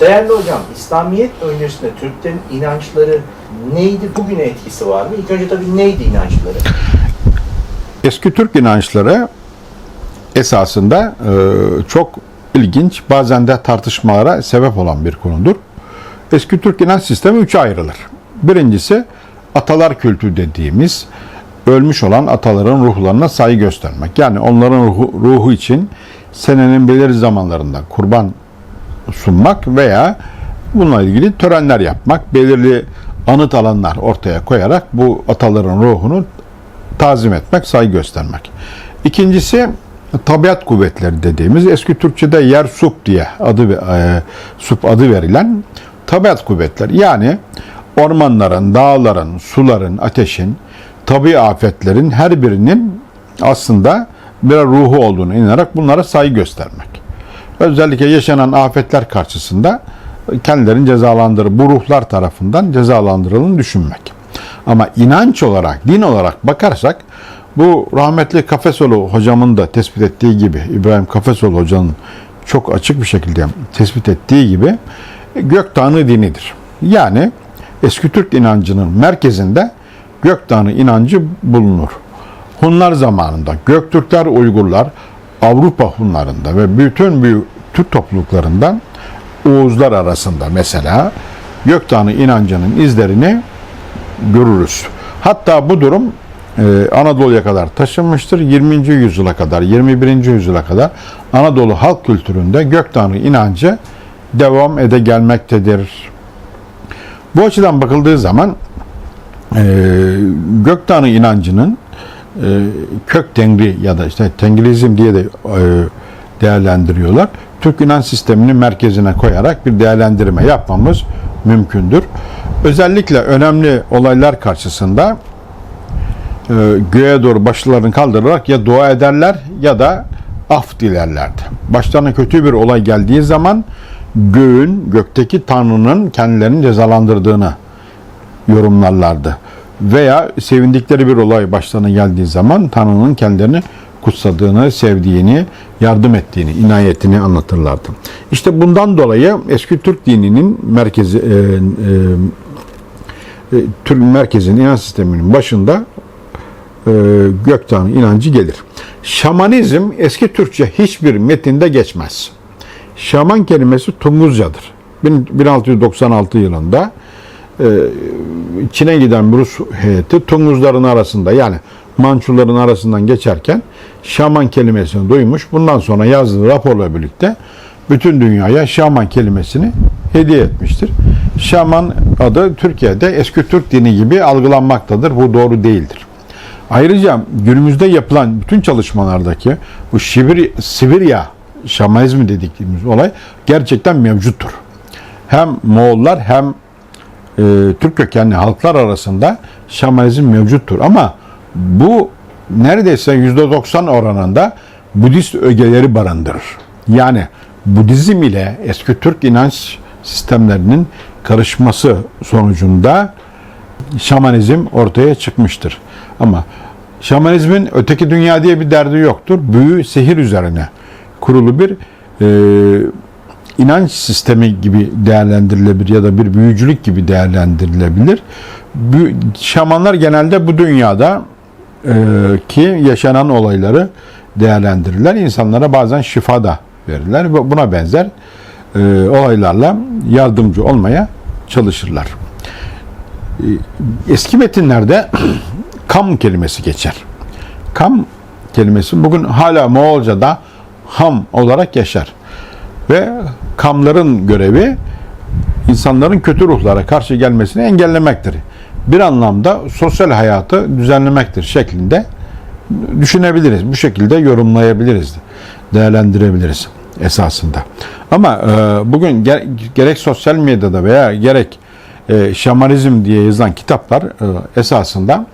Değerli hocam, İslamiyet öncesinde Türklerin inançları neydi? Bugüne etkisi var mı? İlk önce tabii neydi inançları? Eski Türk inançları esasında e, çok ilginç, bazen de tartışmalara sebep olan bir konudur. Eski Türk inanç sistemi üçe ayrılır. Birincisi atalar kültü dediğimiz ölmüş olan ataların ruhlarına saygı göstermek. Yani onların ruhu, ruhu için senenin belirli zamanlarında kurban sunmak veya bununla ilgili törenler yapmak, belirli anıt alanlar ortaya koyarak bu ataların ruhunu tazim etmek, saygı göstermek. İkincisi tabiat kuvvetleri dediğimiz eski Türkçe'de yer sup diye adı e, sup adı verilen tabiat kuvvetleri. Yani ormanların, dağların, suların, ateşin, tabi afetlerin her birinin aslında bir ruhu olduğunu inanarak bunlara saygı göstermek. Özellikle yaşanan afetler karşısında kendilerini cezalandırır, bu ruhlar tarafından cezalandırıldığını düşünmek. Ama inanç olarak, din olarak bakarsak bu rahmetli Kafesoğlu hocamın da tespit ettiği gibi, İbrahim Kafesoğlu hocanın çok açık bir şekilde tespit ettiği gibi gök tanrı dinidir. Yani eski Türk inancının merkezinde gök tanrı inancı bulunur. Hunlar zamanında Göktürkler, Uygurlar, Avrupa Hunlarında ve bütün büyük Türk topluluklarından Oğuzlar arasında mesela gök tanrı inancının izlerini görürüz. Hatta bu durum e, Anadolu'ya kadar taşınmıştır. 20. yüzyıla kadar, 21. yüzyıla kadar Anadolu halk kültüründe gök tanrı inancı devam ede gelmektedir. Bu açıdan bakıldığı zaman e, gök tanrı inancının e, kök tengri ya da işte tengrizm diye de e, değerlendiriyorlar. Türk inanç sistemini merkezine koyarak bir değerlendirme yapmamız mümkündür. Özellikle önemli olaylar karşısında e, göğe doğru başlarını kaldırarak ya dua ederler ya da af dilerlerdi. Başlarına kötü bir olay geldiği zaman göğün, gökteki Tanrı'nın kendilerini cezalandırdığını yorumlarlardı. Veya sevindikleri bir olay başlarına geldiği zaman Tanrı'nın kendilerini kutsadığını, sevdiğini, yardım ettiğini, inayetini anlatırlardı. İşte bundan dolayı eski Türk dininin merkezi e, e, e, Türk merkezin inanç sisteminin başında e, gök tanrı inancı gelir. Şamanizm eski Türkçe hiçbir metinde geçmez. Şaman kelimesi Tunguzcadır. 1696 yılında Çin'e giden Rus heyeti Tunguzların arasında yani Mançuların arasından geçerken şaman kelimesini duymuş. Bundan sonra yazdığı raporla birlikte bütün dünyaya şaman kelimesini hediye etmiştir. Şaman adı Türkiye'de eski Türk dini gibi algılanmaktadır. Bu doğru değildir. Ayrıca günümüzde yapılan bütün çalışmalardaki bu Sibir, Sibirya şamanizmi dediğimiz olay gerçekten mevcuttur. Hem Moğollar hem e, Türk kökenli halklar arasında şamanizm mevcuttur. Ama bu neredeyse %90 oranında Budist ögeleri barındırır. Yani Budizm ile eski Türk inanç sistemlerinin karışması sonucunda şamanizm ortaya çıkmıştır. Ama şamanizmin öteki dünya diye bir derdi yoktur. Büyü, sihir üzerine kurulu bir e, inanç sistemi gibi değerlendirilebilir ya da bir büyücülük gibi değerlendirilebilir. Şamanlar genelde bu dünyada e, ki yaşanan olayları değerlendirirler. İnsanlara bazen şifa da verirler. ve Buna benzer e, olaylarla yardımcı olmaya çalışırlar. E, Eski metinlerde kam kelimesi geçer. Kam kelimesi bugün hala Moğolca'da ham olarak yaşar. Ve kamların görevi insanların kötü ruhlara karşı gelmesini engellemektir. Bir anlamda sosyal hayatı düzenlemektir şeklinde düşünebiliriz. Bu şekilde yorumlayabiliriz, değerlendirebiliriz esasında. Ama e, bugün ger- gerek sosyal medyada veya gerek e, şamanizm diye yazılan kitaplar e, esasında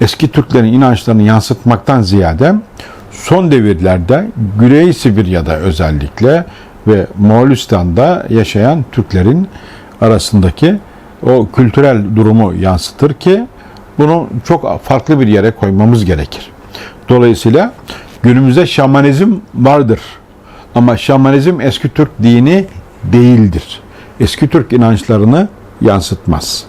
eski Türklerin inançlarını yansıtmaktan ziyade son devirlerde Güney Sibirya'da özellikle ve Moğolistan'da yaşayan Türklerin arasındaki o kültürel durumu yansıtır ki bunu çok farklı bir yere koymamız gerekir. Dolayısıyla günümüzde şamanizm vardır. Ama şamanizm eski Türk dini değildir. eski Türk inançlarını yansıtmaz.